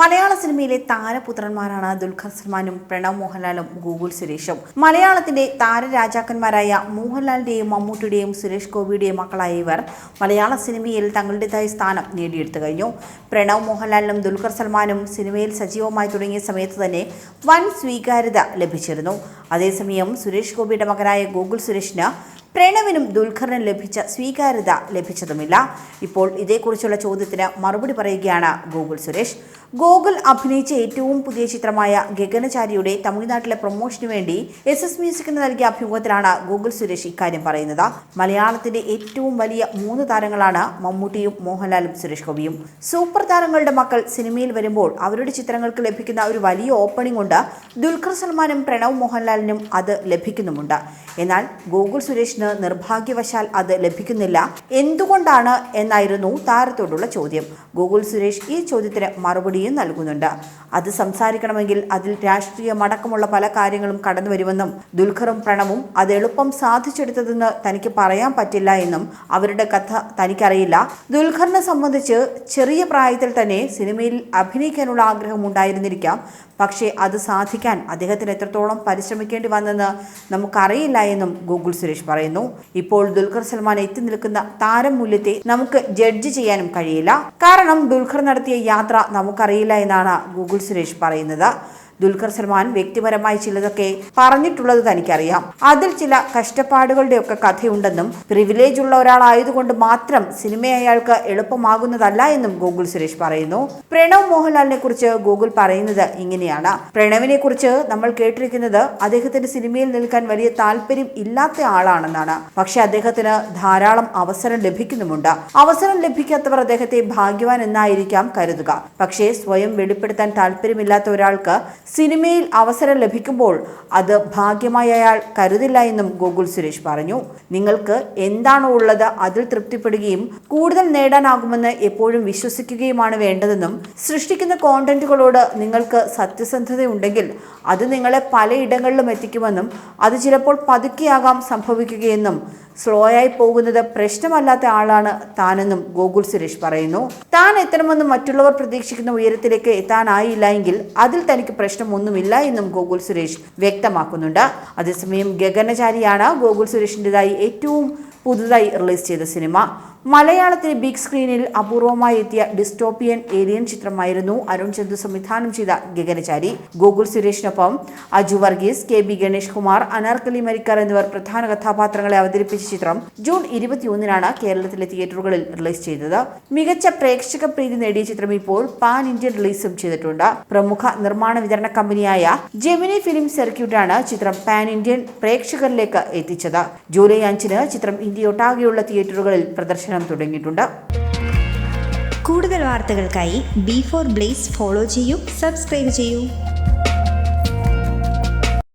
മലയാള സിനിമയിലെ താരപുത്രന്മാരാണ് ദുൽഖർ സൽമാനും പ്രണവ് മോഹൻലാലും ഗൂഗിൾ സുരേഷും. മലയാളത്തിന്റെ താരരാജാക്കന്മാരായ മോഹൻലാലിന്റെയും മമ്മൂട്ടിയുടെയും സുരേഷ് ഗോപിയുടെയും മക്കളായ ഇവർ മലയാള സിനിമയിൽ തങ്ങളുടേതായ സ്ഥാനം നേടിയെടുത്തു കഴിഞ്ഞു. പ്രണവ് മോഹൻലാലിനും ദുൽഖർ സൽമാനും സിനിമയിൽ സജീവമായി തുടങ്ങിയ സമയത്ത് തന്നെ വൻ സ്വീകാര്യത ലഭിച്ചിരുന്നു. അതേസമയം സുരേഷ് ഗോപിയുടെ മകനായ ഗൂഗിൾ സുരേഷിന് പ്രണവിനും ദുൽഖറിനും ലഭിച്ച സ്വീകാര്യത ലഭിച്ചതുമില്ല. ഇപ്പോൾ ഇതേക്കുറിച്ചുള്ള ചോദ്യത്തിന് മറുപടി പറയുകയാണ് ഗൂഗിൾ സുരേഷ്. ഗോകുൽ അഭിനയിച്ച ഏറ്റവും പുതിയ ചിത്രമായ ഗഗനചാരിയുടെ തമിഴ്നാട്ടിലെ പ്രൊമോഷന് വേണ്ടി എസ് എസ് മ്യൂസിക്കിന് നൽകിയ അഭിമുഖത്തിലാണ് ഗൂഗിൾ സുരേഷ് ഇക്കാര്യം പറയുന്നത്. മലയാളത്തിന്റെ ഏറ്റവും വലിയ മൂന്ന് താരങ്ങളാണ് മമ്മൂട്ടിയും മോഹൻലാലും സുരേഷ് ഗോപിയും. സൂപ്പർ താരങ്ങളുടെ മക്കൾ സിനിമയിൽ വരുമ്പോൾ അവരുടെ ചിത്രങ്ങൾക്ക് ലഭിക്കുന്ന ഒരു വലിയ ഓപ്പണിംഗ് ഉണ്ട്. ദുൽഖർ സൽമാനും പ്രണവ് മോഹൻലാലിനും അത് ലഭിക്കുന്നുമുണ്ട്. എന്നാൽ ഗൂഗിൾ സുരേഷിന് നിർഭാഗ്യവശാൽ അത് ലഭിക്കുന്നില്ല. എന്തുകൊണ്ടാണ് എന്നായിരുന്നു താരത്തോടുള്ള ചോദ്യം. ഗൂഗിൾ സുരേഷ് ഈ ചോദ്യത്തിന് മറുപടിയും നൽകുന്നുണ്ട്. അത് സംസാരിക്കണമെങ്കിൽ അതിൽ രാഷ്ട്രീയമടക്കമുള്ള പല കാര്യങ്ങളും കടന്നു വരുമെന്നും ദുൽഖറും പ്രണവും അത് എളുപ്പം സാധിച്ചെടുത്തതെന്ന് തനിക്ക് പറയാൻ പറ്റില്ല എന്നും അവരുടെ കഥ തനിക്കറിയില്ല. ദുൽഖറിനെ സംബന്ധിച്ച് ചെറിയ പ്രായത്തിൽ തന്നെ സിനിമയിൽ അഭിനയിക്കാനുള്ള ആഗ്രഹം ഉണ്ടായിരുന്നിരിക്കാം. പക്ഷേ അത് സാധിക്കാൻ അദ്ദേഹത്തിന് എത്രത്തോളം പരിശ്രമിക്കേണ്ടി വന്നെന്ന് നമുക്കറിയില്ല എന്നും ഗൂഗിൾ സുരേഷ് പറയുന്നു. ഇപ്പോൾ ദുൽഖർ സൽമാൻ എത്തി നിൽക്കുന്ന താരം മൂല്യത്തെ നമുക്ക് ജഡ്ജ് ചെയ്യാനും കഴിയില്ല. കാരണം ദുൽഖർ നടത്തിയ യാത്ര നമുക്കറിയില്ല എന്നാണ് ഗൂഗിൾ സുരേഷ് പറയുന്നത്. ദുൽഖർ സൽമാൻ വ്യക്തിപരമായി ചിലതൊക്കെ പറഞ്ഞിട്ടുള്ളത് തനിക്കറിയാം. അതിൽ ചില കഷ്ടപ്പാടുകളുടെയൊക്കെ കഥയുണ്ടെന്നും പ്രിവിലേജ് ഉള്ള ഒരാളായതുകൊണ്ട് മാത്രം സിനിമ അയാൾക്ക് എളുപ്പമാകുന്നതല്ല എന്നും ഗൂഗിൾ സുരേഷ് പറയുന്നു. പ്രണവ് മോഹൻലാലിനെ കുറിച്ച് ഗൂഗിൾ പറയുന്നത് ഇങ്ങനെയാണ്. പ്രണവിനെ കുറിച്ച് നമ്മൾ കേട്ടിരിക്കുന്നത് അദ്ദേഹത്തിന്റെ സിനിമയിൽ നിൽക്കാൻ വലിയ താല്പര്യം ഇല്ലാത്ത ആളാണെന്നാണ്. പക്ഷെ അദ്ദേഹത്തിന് ധാരാളം അവസരം ലഭിക്കുന്നുമുണ്ട്. അവസരം ലഭിക്കാത്തവർ അദ്ദേഹത്തെ ഭാഗ്യവാൻ എന്നായിരിക്കാം കരുതുക. പക്ഷേ സ്വയം വെളിപ്പെടുത്താൻ താല്പര്യമില്ലാത്ത ഒരാൾക്ക് സിനിമയിൽ അവസരം ലഭിക്കുമ്പോൾ അത് ഭാഗ്യമായി അയാൾ കരുതില്ല എന്നും ഗോകുൽ സുരേഷ് പറഞ്ഞു. നിങ്ങൾക്ക് എന്താണോ ഉള്ളത് അതിൽ തൃപ്തിപ്പെടുകയും കൂടുതൽ നേടാനാകുമെന്ന് എപ്പോഴും വിശ്വസിക്കുകയുമാണ് വേണ്ടതെന്നും സൃഷ്ടിക്കുന്ന കോണ്ടന്റുകളോട് നിങ്ങൾക്ക് സത്യസന്ധതയുണ്ടെങ്കിൽ അത് നിങ്ങളെ പലയിടങ്ങളിലും എത്തിക്കുമെന്നും അത് ചിലപ്പോൾ പതുക്കെയാകാം സംഭവിക്കുകയെന്നും സ്ലോ ആയി പോകുന്നത് പ്രശ്നമല്ലാത്ത ആളാണ് താനെന്നും ഗോകുൽ സുരേഷ് പറയുന്നു. താൻ എത്തണമെന്ന് മറ്റുള്ളവർ പ്രതീക്ഷിക്കുന്ന ഉയരത്തിലേക്ക് എത്താനായില്ല എങ്കിൽ അതിൽ തനിക്ക് പ്രശ്നമൊന്നുമില്ല എന്നും ഗോകുൽ സുരേഷ് വ്യക്തമാക്കുന്നുണ്ട്. അതേസമയം ഗഗനചാരിയാണ് ഗോകുൽ സുരേഷിന്റെതായി ഏറ്റവും പുതുതായി റിലീസ് ചെയ്ത സിനിമ. മലയാളത്തിലെ ബിഗ് സ്ക്രീനിൽ അപൂർവമായി എത്തിയ ഡിസ്റ്റോപ്പിയൻ ഏലിയൻ ചിത്രമായിരുന്നു അരുൺ ചന്ദു സംവിധാനം ചെയ്ത ഗഗനചാരി. ഗോകുൽ സുരേഷിനൊപ്പം അജു വർഗീസ് കെ ബി ഗണേഷ് കുമാർ അനാർക്കലി മരിക്കാർ എന്നിവർ പ്രധാന കഥാപാത്രങ്ങളെ അവതരിപ്പിച്ച ചിത്രം ജൂൺ ഇരുപത്തിയൊന്നിനാണ് കേരളത്തിലെ തിയേറ്ററുകളിൽ റിലീസ് ചെയ്തത്. മികച്ച പ്രേക്ഷക പ്രീതി നേടിയ ചിത്രം ഇപ്പോൾ പാൻ ഇന്ത്യൻ റിലീസും ചെയ്തിട്ടുണ്ട്. പ്രമുഖ നിർമ്മാണ വിതരണ കമ്പനിയായ ജെമിനി ഫിലിം സർക്യൂട്ടാണ് ചിത്രം പാൻ ഇന്ത്യൻ പ്രേക്ഷകരിലേക്ക് എത്തിച്ചത്. ജൂലൈ അഞ്ചിന് ചിത്രം ഇന്ത്യയൊട്ടാകെയുള്ള തിയേറ്ററുകളിൽ പ്രദർശനം തുടങ്ങിയിട്ടുണ്ട്. കൂടുതൽ വാർത്തകൾക്കായി ബി ഫോർ ബ്ലേസ് ഫോളോ ചെയ്യൂ സബ്സ്ക്രൈബ് ചെയ്യൂ.